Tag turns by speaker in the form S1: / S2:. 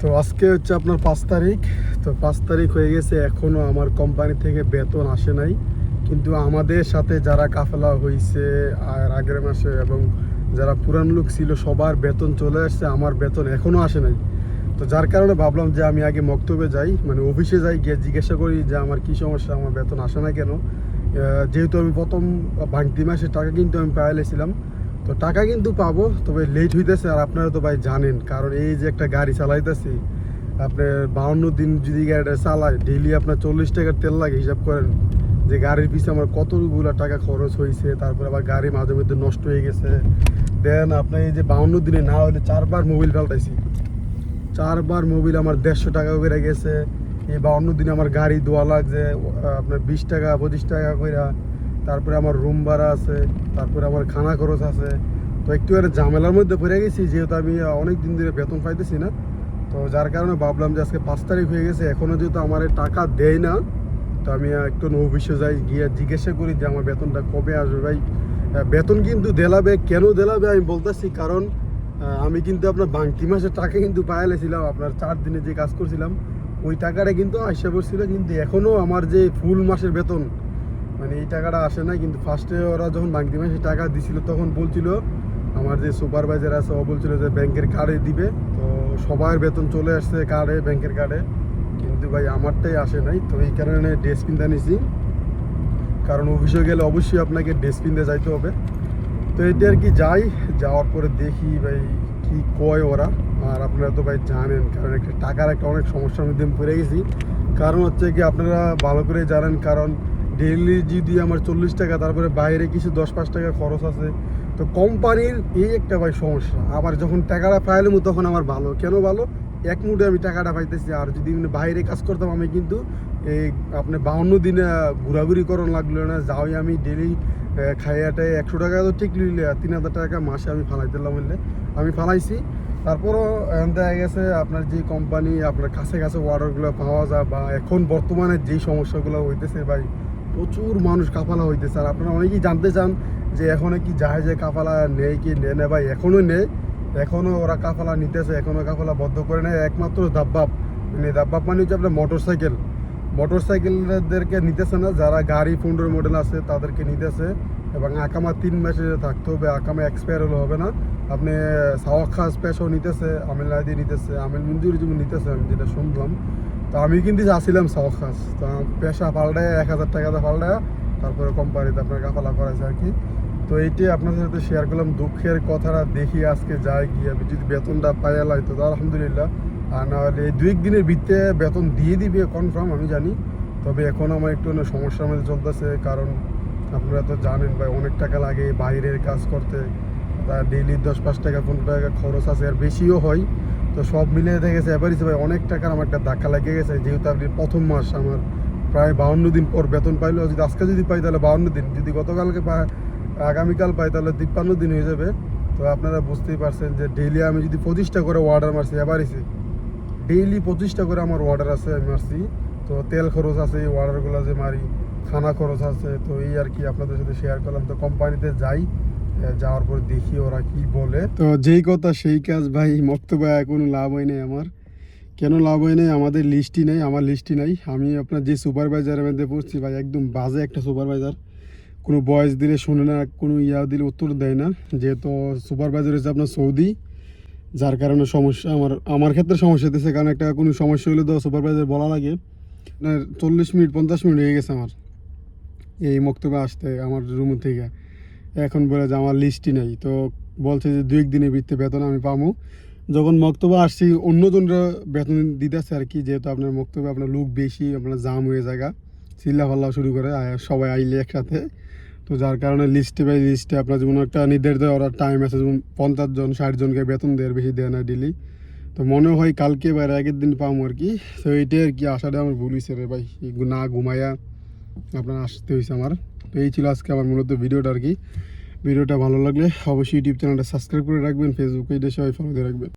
S1: তো আজকে হচ্ছে আপনার পাঁচ তারিখ। তো পাঁচ তারিখ হয়ে গেছে এখনও আমার কোম্পানি থেকে বেতন আসে নাই। কিন্তু আমাদের সাথে যারা কাফেলা হয়েছে আর আগের মাসে এবং যারা পুরান লোক ছিল, সবার বেতন চলে আসছে, আমার বেতন এখনও আসে নাই। তো যার কারণে ভাবলাম যে আমি আগে মক্তবে যাই মানে অফিসে যাই, গিয়ে জিজ্ঞাসা করি যে আমার কী সমস্যা, আমার বেতন আসে না কেন। যেহেতু আমি প্রথম ভাঙতি মাসে টাকা কিন্তু আমি পাইলেছিলাম তো টাকা কিন্তু পাবো, তবে লেট হইতেছে আর আপনারা তো ভাই জানেন, কারণ এই যে একটা গাড়ি চালাইতেছি আপনার বাউন্ন দিন যদি গাড়িটা চালায় ডেইলি আপনার চল্লিশ টাকার তেল লাগে, হিসাব করেন, যে গাড়ির পিছনে আমার কতগুলো টাকা খরচ হয়েছে তারপরে আবার গাড়ি মাঝে মধ্যে নষ্ট হয়ে গেছে। দেন আপনার এই যে বাউন্ন দিনে না হলে চারবার মোবাইল পাল্টাইছি। চারবার মোবিল আমার দেড়শো টাকা করে গেছে, এই বাউন্ন দিনে আমার গাড়ি ধোয়া লাগছে, আপনার বিশ টাকা, পঁচিশ টাকা করে তারপরে আমার রুম ভাড়া আছে, তারপরে আমার খানা খরচ আছে। তো একটু আর ঝামেলার মধ্যে পড়ে গেছি, যেহেতু আমি অনেক দিন ধরে বেতন পাইতেছি না। তো যার কারণে ভাবলাম যে আজকে পাঁচ তারিখ হয়ে গেছে এখনও যেহেতু আমার টাকা দেয় না, তো আমি একটু অফিসে যাই, গিয়ে জিজ্ঞাসা করি যে আমার বেতনটা কবে আসবে। ভাই বেতন কিন্তু দেলাবে, কেন দেলাবে আমি বলতেছি, কারণ আমি কিন্তু আপনার বাংতি মাসের টাকা কিন্তু পাইলেছিলাম আপনার চার দিনে যে কাজ করছিলাম, ওই টাকাটা কিন্তু আসা পড়ছিল, কিন্তু এখনও আমার যে ফুল মাসের বেতন মানে এই টাকাটা আসে না কিন্তু ফার্স্টে ওরা যখন বাংতি মাসে টাকা দিছিল, তখন বলছিল, আমার যে সুপারভাইজার আছে, ও বলছিল যে ব্যাংকের কার্ডে দিবে। তো সবার বেতন চলে আসছে কার্ডে ব্যাংকের কার্ডে কিন্তু ভাই, আমারটাই আসে নাই। তো এই কারণে ড্রেস কিনতে নিছি। কারণ অফিসে গেলে অবশ্যই আপনাকে ড্রেস কিনতে যাইতে হবে। তো এটি আর কি যাই, যাওয়ার পরে দেখি ভাই, কি কয় ওরা। আর আপনারা তো ভাই জানেন, কারণ একটা টাকার একটা অনেক সমস্যার মধ্যে পড়ে গেছি। কারণ হচ্ছে কি, আপনারা ভালো করে জানেন, কারণ ডেইলি যদি আমার চল্লিশ টাকা, তারপরে বাইরে কিছু দশ পাঁচ টাকা খরচ আছে, তো কোম্পানির এই একটা ভাই সমস্যা। আবার যখন টাকাটা পাইলাম তখন আমার ভালো। কেন ভালো? এক মুঠে আমি টাকাটা পাইতেছি। আর যদি বাইরে কাজ করতাম, আমি কিন্তু এই আপনি বাউন্ন দিনে ঘোরাঘুরি করন লাগল না। যাওই আমি ডেলি খাইয়াটায় একশো টাকা তো ঠিক নিলে তিন হাজার টাকা মাসে আমি ফালাই দিলাম বললে আমি ফালাইছি। তারপরও দেখা গেছে, আপনার যে কোম্পানি, আপনার কাছে কাছে অর্ডারগুলো পাওয়া যায়, বা এখন বর্তমানে যেই সমস্যাগুলো হইতেছে ভাই প্রচুর মানুষ কাফালা হইতেছে আর আপনারা অনেকেই জানতে চান যে এখনও কি জাহাজে কাফালা নেই কি নেয় না ভাই এখনও নেই। এখনও ওরা কাফালা নিতেছে এখনও কাফালা বদ্ধ করে নেয়। একমাত্র দাব্বাব। মানে দাব্বাব মানে হচ্ছে আপনার মোটর সাইকেল মোটর সাইকেলদেরকে নিতেছে না, যারা গাড়ি পনেরো মডেল আছে তাদেরকে নিতেছে। এবং আকামা তিন মাসে থাকতে হবে, আকামা এক্সপায়ার হলে হবে না। আপনি সাওয়াক্ষা স্পেশও নিতেছে আমিল নাইদি নিতেছে আমিল মঞ্জুরি যেমন নিতেছে, আমি যেটা শুনলাম। তো আমি কিন্তু আসছিলাম সাওয়াখাস তো আমার পেশা পাল্টায় এক হাজার টাকাতে পাল্টায়, তারপরে কোম্পানিতে আপনার কাফালা করাছে আর কি। তো এইটি আপনাদের সাথে শেয়ার করলাম। দুঃখের কথাটা দেখি আজকে যাই গিয়ে। আমি যদি বেতনটা পাইয়া লাই তো আলহামদুলিল্লাহ। আর না হলে এই দুই দিনের ভিত্তে বেতন দিয়ে দিবে কনফার্ম আমি জানি। তবে এখন আমার একটু সমস্যার মধ্যে চলতেছে, কারণ আপনারা তো জানেন ভাই, অনেক টাকা লাগে বাইরের কাজ করতে। ডেইলি দশ পাঁচ টাকা, পনেরো টাকা খরচ আছে, আর বেশিও হয়। তো সব মিলিয়ে দেখে গেছে এবারই ভাই অনেক টাকার আমার একটা ধাক্কা লেগে গেছে, যেহেতু আপনি প্রথম মাস, আমার প্রায় বাউন্ন দিন পর বেতন পাইলো যদি আজকে যদি পাই তাহলে বাউন্ন দিন, যদি গতকালকে পাই, আগামীকাল পাই তাহলে তিপ্পান্ন দিন হয়ে যাবে। তো আপনারা বুঝতেই পারছেন যে ডেইলি আমি যদি পঁচিশটা করে অর্ডার মারছি এবারইছি ডেইলি পঁচিশটা করে আমার অর্ডার আছে আমি মারছি। তো তেল খরচ আছে, এই অর্ডারগুলো যে মারি, খানা খরচ আছে, তো এই আর কি আপনাদের সাথে শেয়ার করলাম। তো কোম্পানিতে যাই যাওয়ার পর দেখি ওরা কি বলে। তো যেই কথা, সেই কাজ ভাই মক্তব্য কোনো লাভ হয় নাই আমার। কেন লাভ হয় নাই? আমাদের লিস্টই নেই, আমার লিস্টই নাই। আমি আপনার যে সুপারভাইজারের মধ্যে পড়ছি ভাই, একদম বাজে একটা সুপারভাইজার। কোনো বয়স দিলে শুনে না, কোনো ইয়া দিলে উত্তর দেয় না। যেহেতু সুপারভাইজার হচ্ছে আপনার সৌদি, যার কারণে সমস্যা আমার আমার ক্ষেত্রে সমস্যা হতেছে কারণ একটা কোনো সমস্যা হলে তো সুপারভাইজার বলা লাগে। চল্লিশ মিনিট, পঞ্চাশ মিনিট হয়ে গেছে আমার। এই বক্তব্যে আসতে, আমার রুম থেকে। এখন বলে যে আমার লিস্টই নেই। তো বলছে যে দু এক দিনের ভিত্তি বেতন আমি পাবো যখন বক্তব্য আসছি, অন্যজনরা বেতন দিতেছে আর কি, যেহেতু আপনার বক্তব্যে আপনার লোক বেশি, আপনার জাম হয়ে জায়গা। চিল্লা ফাল্লা শুরু করে সবাই আইলে একসাথে। তো যার কারণে লিস্টে বাই লিস্টে আপনার যেমন একটা নির্ধারিত ওরা টাইম আছে, যেমন পঞ্চাশ জন, ষাট জনকে বেতন দেয় বেশি দেয় না ডেলি তো মনে হয় কালকে বা আগের দিন পাবো আর কি। তো এইটাই আর কি, আশাটা আমার ভুল হয়েছে রে ভাই। না ঘুমাইয়া আপনার আসতে হয়েছে আমার। তো এই ছিল আজকে আমার মূলত ভিডিওটা আর কি। ভিডিওটা ভালো লাগলে অবশ্যই ইউটিউব চ্যানেলটা সাবস্ক্রাইব করে রাখবেন ফেসবুক পেজে সবাই ফলো দিয়ে রাখবেন।